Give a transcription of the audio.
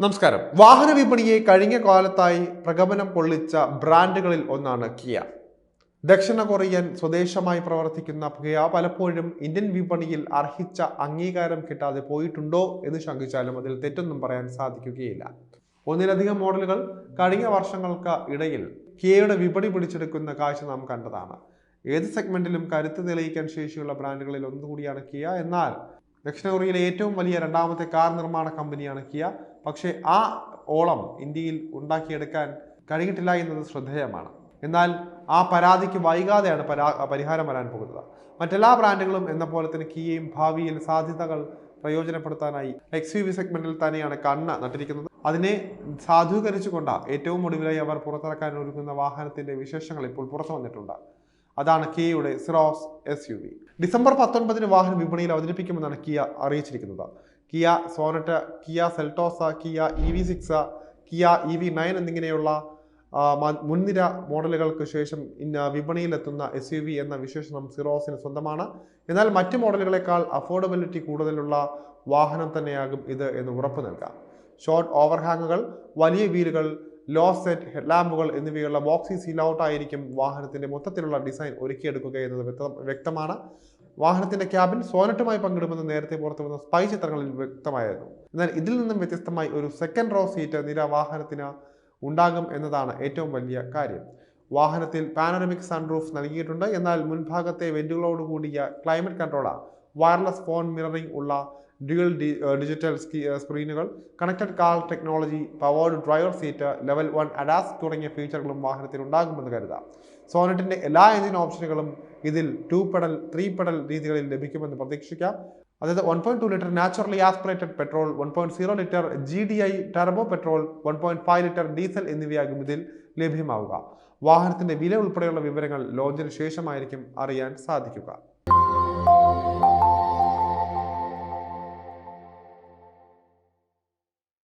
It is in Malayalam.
നമസ്കാരം. വാഹന വിപണിയെ കഴിഞ്ഞ കാലത്തായി പ്രകമനം കൊള്ളിച്ച ബ്രാൻഡുകളിൽ ഒന്നാണ് കിയ. ദക്ഷിണ കൊറിയൻ സ്വദേശമായി പ്രവർത്തിക്കുന്ന കിയ പലപ്പോഴും ഇന്ത്യൻ വിപണിയിൽ അർഹിച്ച അംഗീകാരം കിട്ടാതെ പോയിട്ടുണ്ടോ എന്ന് ശങ്കിച്ചാലും അതിൽ തെറ്റൊന്നും പറയാൻ സാധിക്കുകയില്ല. ഒന്നിലധികം മോഡലുകൾ കഴിഞ്ഞ വർഷങ്ങൾക്ക് ഇടയിൽ കിയയുടെ വിപണി പിടിച്ചെടുക്കുന്ന കാഴ്ച നാം കണ്ടതാണ്. ഏത് സെഗ്മെന്റിലും കരുത്ത് തെളിയിക്കാൻ ശേഷിയുള്ള ബ്രാൻഡുകളിൽ ഒന്നുകൂടിയാണ് കിയ. എന്നാൽ ദക്ഷിണ കൊറിയയിലെ ഏറ്റവും വലിയ രണ്ടാമത്തെ കാർ നിർമ്മാണ കമ്പനിയാണ് കിയ. പക്ഷേ ആ ഓളം ഇന്ത്യയിൽ ഉണ്ടാക്കിയെടുക്കാൻ കഴിഞ്ഞിട്ടില്ല എന്നത് ശ്രദ്ധേയമാണ്. എന്നാൽ ആ പരാതിക്ക് വൈകാതെയാണ് പരാ പരിഹാരം വരാൻ പോകുന്നത്. മറ്റെല്ലാ ബ്രാൻഡുകളും എന്ന പോലെ തന്നെ കിയയും ഭാവിയിൽ സാധ്യതകൾ പ്രയോജനപ്പെടുത്താനായി എക്സ് യു വി സെഗ്മെന്റിൽ തന്നെയാണ് കണ്ണ് നട്ടിരിക്കുന്നത്. അതിനെ സാധൂകരിച്ചുകൊണ്ട് ഏറ്റവും ഒടുവിലായി അവർ പുറത്തിറക്കാൻ ഒരുങ്ങുന്ന വാഹനത്തിന്റെ വിശേഷങ്ങൾ ഇപ്പോൾ പുറത്തു വന്നിട്ടുണ്ട് അതാണ് കിയയുടെ Syros S U V. December പത്തൊൻപതിന് വാഹനം വിപണിയിൽ അവതരിപ്പിക്കുമെന്നാണ് കിയ അറിയിച്ചിരിക്കുന്നത്. Kia Sonet Kia Seltos Kia E V six Kia E V nine എന്നിങ്ങനെയുള്ള മുൻനിര മോഡലുകൾക്ക് ശേഷം ഇന്ന് വിപണിയിലെത്തുന്ന എസ് യു വി എന്ന വിശേഷണം സിറോസിന് സ്വന്തമാണ്. എന്നാൽ മറ്റ് മോഡലുകളെക്കാൾ അഫോർഡബിലിറ്റി കൂടുതലുള്ള വാഹനം തന്നെയാകും ഇത് എന്ന് ഉറപ്പ് നൽകാം. ഷോർട്ട് ഓവർഹാങ്ങുകൾ വലിയ വീലുകൾ ലോ സെറ്റ് ഹെഡ്ലാമ്പുകൾ എന്നിവയുള്ള ബോക്സി സീലൗട്ട് ആയിരിക്കും വാഹനത്തിന്റെ മൊത്തത്തിലുള്ള ഡിസൈൻ ഒരുക്കിയെടുക്കുക എന്നത് വ്യക്തമാണ്. വാഹനത്തിന്റെ ക്യാബിൻ സോനറ്റുമായി പങ്കിടുമെന്ന് നേരത്തെ പുറത്തുവന്ന സ്പൈ ചിത്രങ്ങളിൽ വ്യക്തമായിരുന്നു. എന്നാൽ ഇതിൽ നിന്നും വ്യത്യസ്തമായി ഒരു സെക്കൻഡ് റോ സീറ്റ് നിര വാഹനത്തിന് ഉണ്ടാകും എന്നതാണ് ഏറ്റവും വലിയ കാര്യം. വാഹനത്തിൽ പാനോറമിക് സൺറൂഫ് നൽകിയിട്ടുണ്ട്. എന്നാൽ മുൻഭാഗത്തെ വെന്റുകളോട് കൂടിയ climate controller wireless phone mirroring ഉള്ള dual D digital സ്ക്രീനുകൾ connected car technology powered driver seat level one ADAS തുടങ്ങിയ ഫീച്ചറുകളും വാഹനത്തിൽ ഉണ്ടാകുമെന്ന് കരുതാം. സോണറ്റിന്റെ എല്ലാ എഞ്ചിൻ ഓപ്ഷനുകളും ഇതിൽ ടു പെഡൽ ത്രീ പെഡൽ രീതികളിൽ ലഭിക്കുമെന്ന് പ്രതീക്ഷിക്കാം. അതായത് one point two litre naturally aspirated petrol one point zero litre G D I turbo petrol one point five litre diesel എന്നിവയാകും ഇതിൽ ലഭ്യമാവുക. വാഹനത്തിന്റെ വില ഉൾപ്പെടെയുള്ള വിവരങ്ങൾ ലോഞ്ചിന് ശേഷമായിരിക്കും അറിയാൻ സാധിക്കുക.